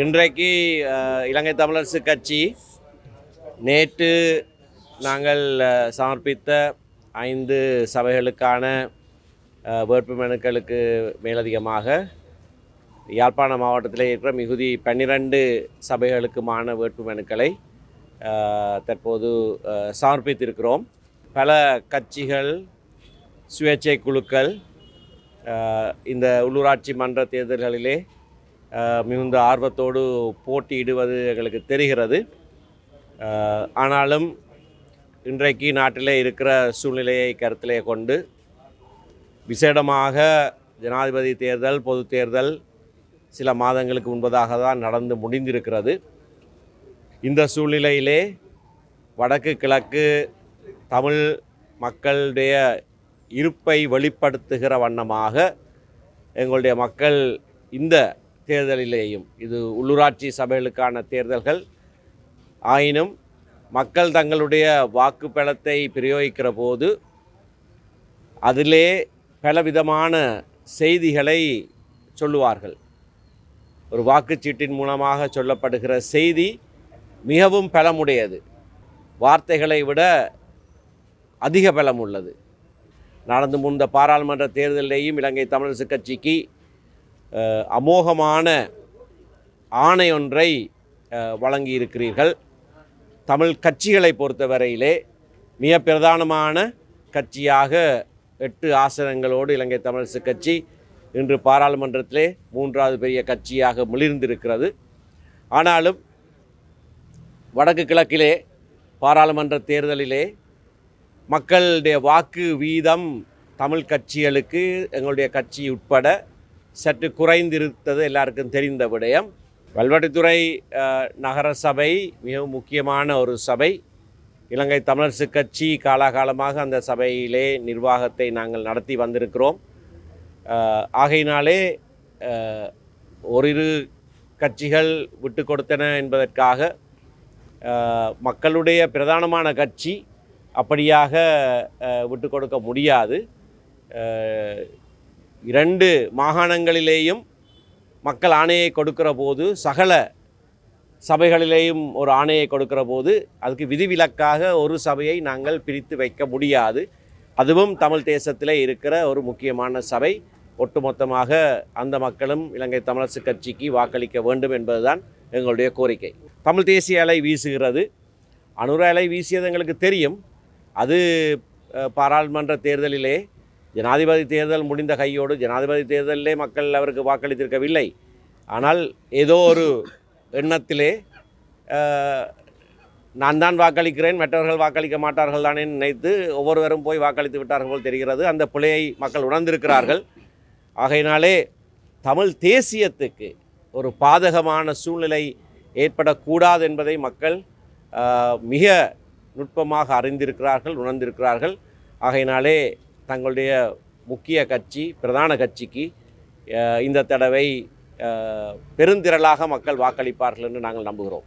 இன்றைக்கு இலங்கை தமிழரசு கட்சி நேற்று நாங்கள் சமர்ப்பித்த ஐந்து சபைகளுக்கான அஹ், வேட்புமனுக்களுக்கு மேலதிகமாக யாழ்ப்பாண மாவட்டத்தில் இருக்கிற மிகுதி பன்னிரண்டு சபைகளுக்குமான வேட்புமனுக்களை தற்போது சமர்ப்பித்திருக்கிறோம். பல கட்சிகள் சுயேட்சை குழுக்கள் இந்த உள்ளூராட்சி மன்ற தேர்தல்களிலே மிகுந்த ஆர்வத்தோடு போட்டியிடுவது எங்களுக்கு தெரிகிறது. ஆனாலும் இன்றைக்கு நாட்டிலே இருக்கிற சூழ்நிலையை கருத்திலே கொண்டு விசேடமாக ஜனாதிபதி தேர்தல் பொது தேர்தல் சில மாதங்களுக்கு முன்பதாக தான் நடந்து முடிந்திருக்கிறது. இந்த சூழ்நிலையிலே வடக்கு கிழக்கு தமிழ் மக்களுடைய இருப்பை வெளிப்படுத்துகிற வண்ணமாக எங்களுடைய மக்கள் இந்த தேர்தலிலேயும் இது உள்ளூராட்சி சபைகளுக்கான தேர்தல்கள். ஆயினும் மக்கள் தங்களுடைய வாக்குப்பலத்தை பிரயோகிக்கிற போது அதிலே பலவிதமான செய்திகளை சொல்லுவார்கள். ஒரு வாக்குச்சீட்டின் மூலமாக சொல்லப்படுகிற செய்தி மிகவும் பலமுடையது. வார்த்தைகளை விட அதிக பலம் உள்ளது நடந்து முடிந்த பாராளுமன்ற தேர்தலிலேயும் இலங்கை தமிழரசு கட்சிக்கு அமோகமான ஆணை ஒன்றை வழங்கியிருக்கிறீர்கள். தமிழ் கட்சிகளை பொறுத்தவரையிலே மிக பிரதானமான கட்சியாக எட்டு ஆசனங்களோடு இலங்கை தமிழரசு கட்சி இன்று பாராளுமன்றத்திலே மூன்றாவது பெரிய கட்சியாக மிளிர்ந்திருக்கிறது. ஆனாலும் வடக்கு கிழக்கிலே பாராளுமன்ற தேர்தலிலே மக்களுடைய வாக்கு வீதம் தமிழ் கட்சிகளுக்கு எங்களுடைய கட்சி உட்பட சற்று குறைந்திருத்தது எல்லாருக்கும் தெரிந்த விடயம். வல்வட்டித்துறை நகர சபை மிகவும் முக்கியமான ஒரு சபை. இலங்கை தமிழரசு கட்சி காலாகாலமாக அந்த சபையிலே நிர்வாகத்தை நாங்கள் நடத்தி வந்திருக்கிறோம். ஆகையினாலே ஓரிரு கட்சிகள் விட்டு கொடுத்தன என்பதற்காக மக்களுடைய பிரதானமான கட்சி அப்படியாக விட்டு கொடுக்க முடியாது. இரண்டு மாகாணங்களிலேயும் மக்கள் ஆணையை கொடுக்கிற போது சகல சபைகளிலேயும் ஒரு ஆணையை கொடுக்கிற போது அதுக்கு விதிவிலக்காக ஒரு சபையை நாங்கள் பிரித்து வைக்க முடியாது. அதுவும் தமிழ் தேசத்திலே இருக்கிற ஒரு முக்கியமான சபை. ஒட்டுமொத்தமாக அந்த மக்களும் இலங்கை தமிழரசு கட்சிக்கு வாக்களிக்க வேண்டும் என்பதுதான் எங்களுடைய கோரிக்கை. தமிழ் தேசிய அலை வீசுகிறது. அனுர அலை வீசியது எங்களுக்கு தெரியும். அது பாராளுமன்ற தேர்தலிலே ஜனாதிபதி தேர்தல் முடிந்த கையோடு ஜனாதிபதி தேர்தலிலே மக்கள் அவருக்கு வாக்களித்திருக்கவில்லை. ஆனால் ஏதோ ஒரு எண்ணத்திலே நான் தான் வாக்களிக்கிறேன் மற்றவர்கள் வாக்களிக்க மாட்டார்கள் தானே நினைத்து ஒவ்வொருவரும் போய் வாக்களித்து விட்டார்கள் போல் தெரிகிறது. அந்த பிழையை மக்கள் உணர்ந்திருக்கிறார்கள். ஆகையினாலே தமிழ் தேசியத்துக்கு ஒரு பாதகமான சூழ்நிலை ஏற்படக்கூடாது என்பதை மக்கள் மிக நுட்பமாக அறிந்திருக்கிறார்கள் உணர்ந்திருக்கிறார்கள். ஆகையினாலே தங்களுடைய முக்கிய கட்சி பிரதான கட்சிக்கு இந்த தடவை பெருந்திரளாக மக்கள் வாக்களிப்பார்கள் என்று நாங்கள் நம்புகிறோம்.